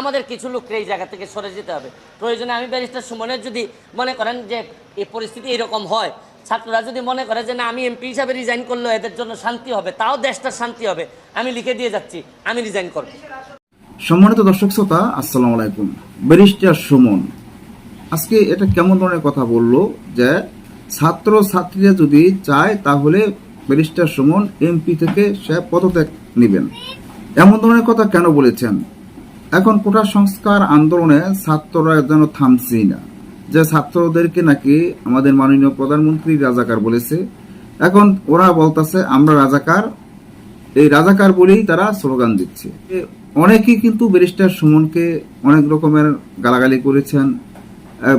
আমাদের কিছু লোককে এই জায়গা থেকে সরে যেতে হবে। প্রয়োজনে আমি ব্যারিস্টার সুমনের যদি মনে করেন যে এই পরিস্থিতি এরকম হয়, ছাত্ররা যদি মনে করে যে না, আমি এমপি হিসাবে রিজাইন করলে এদের জন্য শান্তি হবে, তাও দেশটা শান্তি হবে। আমি লিখে দিয়ে যাচ্ছি, আমি রিজাইন করব। সম্মানিত দর্শক শ্রোতা, আসসালামু আলাইকুম। ব্যারিস্টার সুমন, আজকে এটা কেমন ধরনের কথা বলল যে ছাত্র ছাত্রীরা যদি চায় তাহলে ব্যারিস্টার সুমন এমপি থেকে সে পদত্যাগ নেবেন। এমন ধরনের কথা কেন বলেছেন? এখন কোটা সংস্কার আন্দোলনে ছাত্ররা যেন থামছেই না। যে ছাত্রদেরকে নাকি আমাদের মাননীয় প্রধানমন্ত্রী রাজাকার বলেছে, এখন ওরা বলতেছে, আমরা রাজাকার। এই রাজাকার বলেই তারা স্লোগান দিচ্ছে। অনেকেই কিন্তু ব্যারিস্টার সুমনকে অনেক রকমের গালাগালি করেছেন।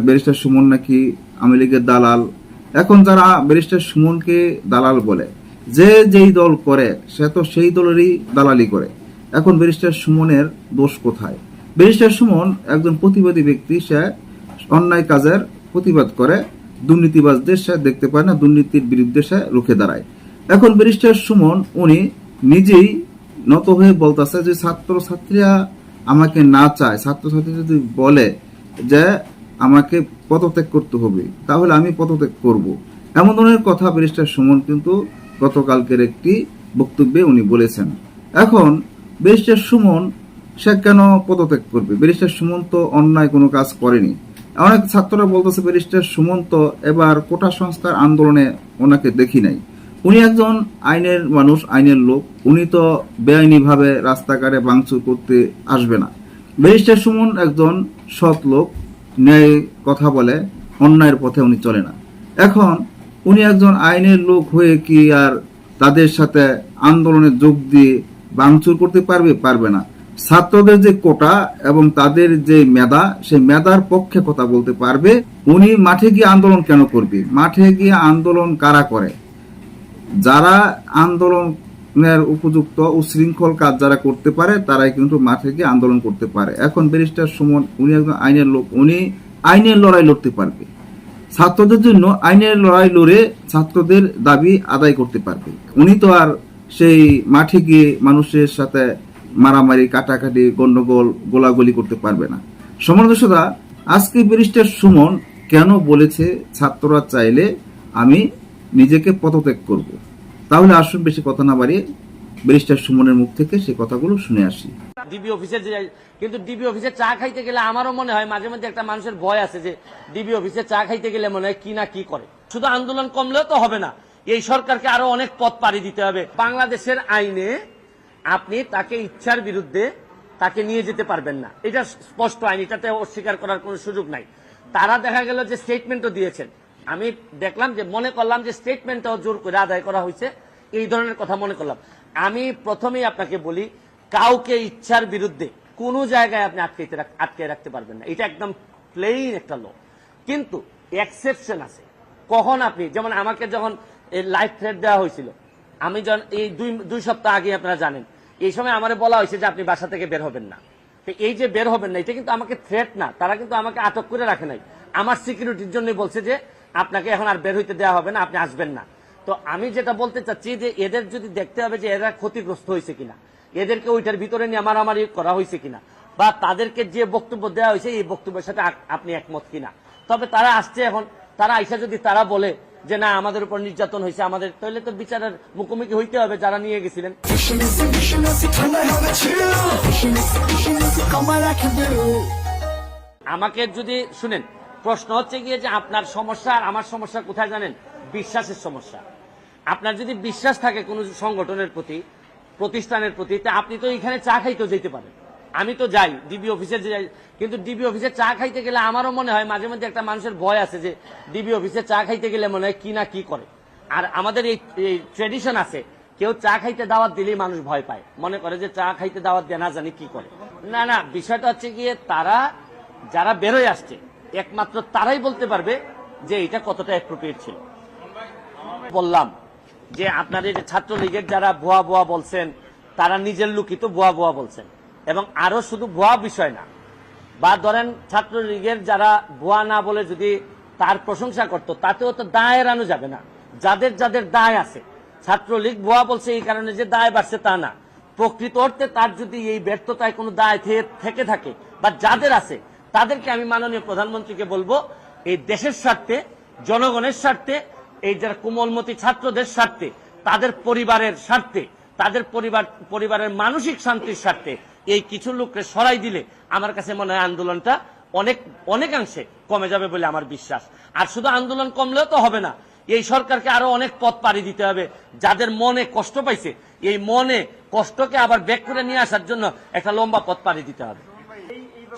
ব্যারিস্টার সুমন নাকি আওয়ামী লীগের দালাল। এখন যারা ব্যারিস্টার সুমনকে দালাল বলে, যে যেই দল করে, সে তো সেই দলেরই দালালি করে। এখন ব্যারিস্টার সুমনের দোষ কোথায়? ব্যারিস্টার সুমন একজন প্রতিবাদী ব্যক্তি, সে অন্যায় কাজের প্রতিবাদ করে, দুর্নীতিবাজদের সে দেখতে পায় না, দুর্নীতির বিরুদ্ধে সে রুখে দাঁড়ায়। এখন ব্যারিস্টার সুমন, উনি নিজেই নত হয়ে বলতেছে যে ছাত্র ছাত্রীরা আমাকে না চায় ছাত্র ছাত্রী যদি বলে যে, আমাকে পদত্যাগ করতে হবে, তাহলে আমি পদত্যাগ করব। এমন ধরনের কথা ব্যারিস্টার সুমন কিন্তু গতকালকের একটি বক্তব্যে উনি বলেছেন। এখন ব্যারিস্টার সুমন, সে কেন পদত্যাগ করবে? ব্যারিস্টার সুমন তো অন্যায় কোনো কাজ করেনি। অনেক ছাত্ররা বলতেছে, ব্যারিস্টার সুমন্ত এবার কোটা সংস্কার আন্দোলনে ওনাকে দেখি নাই। উনি একজন আইনের মানুষ, আইনের লোক। উনি তো বেআইনিভাবে রাস্তাঘাটে ভাঙচুর করতে আসবে না। ব্যারিস্টার সুমন একজন সৎ লোক, ন্যায় কথা বলে, অন্যায়ের পথে উনি চলে না। এখন উনি একজন আইনের লোক হয়ে কি আর তাদের সাথে আন্দোলনে যোগ দিয়ে ভাঙচুর করতে পারবে পারবে না। ছাত্রদের যে কোটা এবং তাদের যে মেধা, সেই মেধার পক্ষে কথা বলতে পারবে। উনি মাঠে গিয়ে আন্দোলন কেন করবে? মাঠে গিয়ে আন্দোলন কারা করে? যারা আন্দোলনের উপযুক্ত উশৃঙ্খল কাজ যারা করতে পারে, তারাই কিন্তু মাঠে গিয়ে আন্দোলন করতে পারে। এখন ব্যারিস্টার সুমন, উনি একজন আইনের লোক, উনি আইনের লড়াই লড়তে পারবে। ছাত্রদের জন্য আইনের লড়াই লড়ে ছাত্রদের দাবি আদায় করতে পারবে। উনি তো আর সেই মাঠে গিয়ে মানুষের সাথে মারামারি, কাটাকাটি, গন্ডগোল, গোলাগুলি করতে পারবে না। সমালোচকরা আজকে ব্যারিস্টার সুমন কেন বলেছে, ছাত্ররা চাইলে আমি নিজেকে পদত্যাগ করব? তাহলে আসুন বেশি কথা না বাড়িয়ে ব্যারিস্টার সুমনের মুখ থেকে সেই কথাগুলো শুনে আসি। ডিবি অফিসের যে কিন্তু ডিবি অফিসে চা খাইতে গেলে আমারও মনে হয় মাঝে মধ্যে একটা মানুষের ভয় আছে যে, ডিবি অফিসে চা খাইতে গেলে মনে হয় কি না কি করে। শুধু আন্দোলন কমলেও তো হবে না। এই সরকারকে আরও অনেক পথ পাড়ি দিতে হবে। বাংলাদেশের আইনে আপনি তাকে ইচ্ছার বিরুদ্ধে তাকে নিয়ে যেতে পারবেন না। এটা স্পষ্ট আইন, এটাতে অস্বীকার করার কোনো সুযোগ নাই। তারা দেখা গেল যে স্টেটমেন্টও দিয়েছেন। আমি দেখলাম যে, মনে করলাম যে স্টেটমেন্টটাও জোর করে আদায় করা হয়েছে। এই ধরনের কথা মনে করলাম। আমি প্রথমেই আপনাকে বলি, কাউকে ইচ্ছার বিরুদ্ধে কোনো জায়গায় আপনি আটকে আটকে রাখতে পারবেন না। এটা একদম প্লেইন একটা ল কিন্তু এক্সেপশন আছে। কখন আপনি, যেমন আমাকে যখন লাইফ থ্রেট দেওয়া হয়েছিল। আমি এই দুই দুই সপ্তাহ আগে আপনারা জানেন। এই সময় আমার বলা হয়েছে যে আপনি বাসা থেকে বের হবেন না। এই যে বের হবেন না, এটা কিন্তু আমাকে থ্রেট না। তারা কিন্তু আমাকে আটক করে রাখে নাই। আমার সিকিউরিটির জন্য বলছে যে, আপনাকে এখন আর বের হইতে দেওয়া হবে না, আপনি আসবেন না। তো আমি যেটা বলতে চাচ্ছি যে, এদের যদি দেখতে হবে যে এরা ক্ষতিগ্রস্ত হয়েছে কিনা, এদেরকে ওইটার ভিতরে নিয়ে আমার মারামারি করা হয়েছে কিনা, বা তাদেরকে যে বক্তব্য দেওয়া হয়েছে, এই বক্তব্যের সাথে আপনি একমত কিনা। তবে তারা আসছে এখন তারা আইসা যদি তারা বলে যে না, আমাদের উপর নির্যাতন হয়েছে, আমাদের, তাহলে তো বিচারের মুখোমুখি হইতে হবে যারা নিয়ে গেছিলেন. আমাকে যদি, শুনেন, প্রশ্ন হচ্ছে গিয়ে যে আপনার সমস্যা আর আমার সমস্যা কোথায় জানেন? বিশ্বাসের সমস্যা। আপনার যদি বিশ্বাস থাকে কোনো সংগঠনের প্রতি, প্রতিষ্ঠানের প্রতি, তা আপনি তো এখানে চা খাইতেও যেতে পারেন। আমি তো যাই ডিবি অফিসে যাই, কিন্তু ডিবি অফিসে চা খাইতে গেলে আমারও মনে হয় মাঝে মধ্যে একটা মানুষের ভয় আছে যে ডিবি অফিসে চা খাইতে গেলে মনে হয় কি না কি করে। আর আমাদের এই ট্রেডিশন আছে, কেউ চা খাইতে দাওয়াত দিলেই মানুষ ভয় পায়। মনে করে যে চা খাইতে দাওয়াত দেয় না, জানি কি করে। না না, বিষয়টা হচ্ছে গিয়ে তারা, যারা বেরোয় আসছে, একমাত্র তারাই বলতে পারবে যে এটা কতটা অ্যাপ্রোপ্রিয়েট ছিল। বললাম যে আপনাদের ছাত্রলীগের যারা ভুয়া ভুয়া বলছেন, তারা নিজের লুকিত ভুয়া ভুয়া বলছেন। এবং আরও শুধু ভুয়া বিষয় না। বা ধরেন ছাত্রলীগের যারা ভুয়া না বলে যদি তার প্রশংসা করত, তাতেও তো দায় এড়ানো যাবে না। যাদের যাদের দায় আছে। ছাত্রলীগ ভুয়া বলছে এই কারণে যে দায় বাড়ছে তা না। প্রকৃত অর্থে তার যদি এই ব্যর্থতায় কোনো দায় থেকে থাকে বা যাদের আছে, তাদেরকে আমি মাননীয় প্রধানমন্ত্রীকে বলব, এই দেশের স্বার্থে, জনগণের স্বার্থে, এই যারা কোমলমতি ছাত্রদের স্বার্থে, তাদের পরিবারের স্বার্থে, তাদের পরিবার, পরিবারের মানসিক শান্তির স্বার্থে এই কিছু লোককে সরাই দিলে আমার কাছে মনে হয় আন্দোলনটা অনেক, অনেকাংশে কমে যাবে বলে আমার বিশ্বাস। আর শুধু আন্দোলন কমলেও তো হবে না, এই সরকারকে আরও অনেক পথ পাড়ি দিতে হবে। যাদের মনে কষ্ট পাইছে, এই মনে কষ্টকে আবার ব্যাক করে নিয়ে আসার জন্য একটা লম্বা পথ পাড়ি দিতে হবে।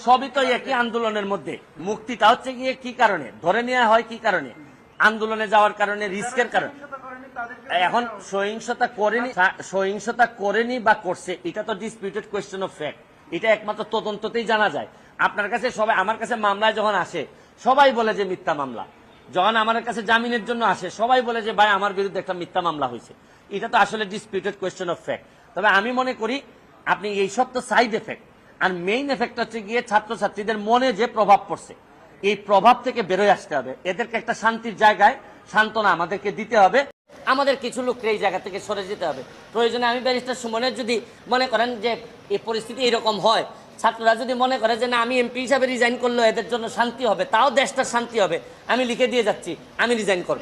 সবই তো একই আন্দোলনের মধ্যে। মুক্তিটা হচ্ছে গিয়ে কি কারণে? ধরে নেওয়া হয় কি কারণে? আন্দোলনে যাওয়ার কারণে, রিস্কের কারণে। এখন সহিংসতা করেনি সহিংসতা করেনি বা করছে এটা তো ডিসপিউটেড কোয়েশ্চেন অফ ফ্যাক্ট এটা একমাত্র তদন্ততেই জানা যায়। আপনার কাছে সবাই আমার কাছে মামলায় যখন আসে সবাই বলে যে মিথ্যা মামলা। যখন আমার কাছে জামিনের জন্য আসে সবাই বলে যে ভাই আমার বিরুদ্ধে একটা মিথ্যা মামলা হয়েছে। এটা তো আসলে ডিসপিউটেড কোয়েশ্চেন অফ ফ্যাক্ট তবে আমি মনে করি আপনি এই সব তো সাইড এফেক্ট আর মেইন এফেক্ট হচ্ছে গিয়ে ছাত্রছাত্রীদের মনে যে প্রভাব পড়ছে এই প্রভাব থেকে বেরোয় আসতে হবে। এদেরকে একটা শান্তির জায়গায় সান্ত্বনা আমাদেরকে দিতে হবে। আমাদের কিছু লোককে এই জায়গা থেকে সরে যেতে হবে। প্রয়োজনে আমি ব্যারিস্টার সুমনের যদি মনে করেন যে এই পরিস্থিতি এরকম হয়, ছাত্ররা যদি মনে করে যে না, আমি এমপি হিসাবে রিজাইন করলে এদের জন্য শান্তি হবে, তাও দেশটা শান্তি হবে। আমি লিখে দিয়ে যাচ্ছি, আমি রিজাইন করব।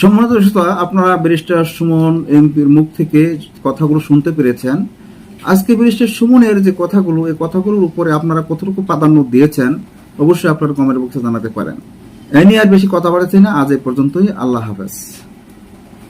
সম্মানিত শ্রোতা আপনারা ব্যারিস্টার সুমন এমপির মুখ থেকে কথাগুলো শুনতে পেরেছেন। আজকে ব্যারিস্টার সুমনের যে কথাগুলো, এই কথাগুলোর উপরে আপনারা কতটুকু প্রাধান্য দিয়েছেন, অবশ্যই আপনারা কমেন্ট বক্সে জানাতে পারেন। এ নিয়ে আর বেশি কথা বাড়াচ্ছি না। আজ এই পর্যন্তই। আল্লাহ হাফেজ।